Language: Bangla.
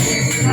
I'm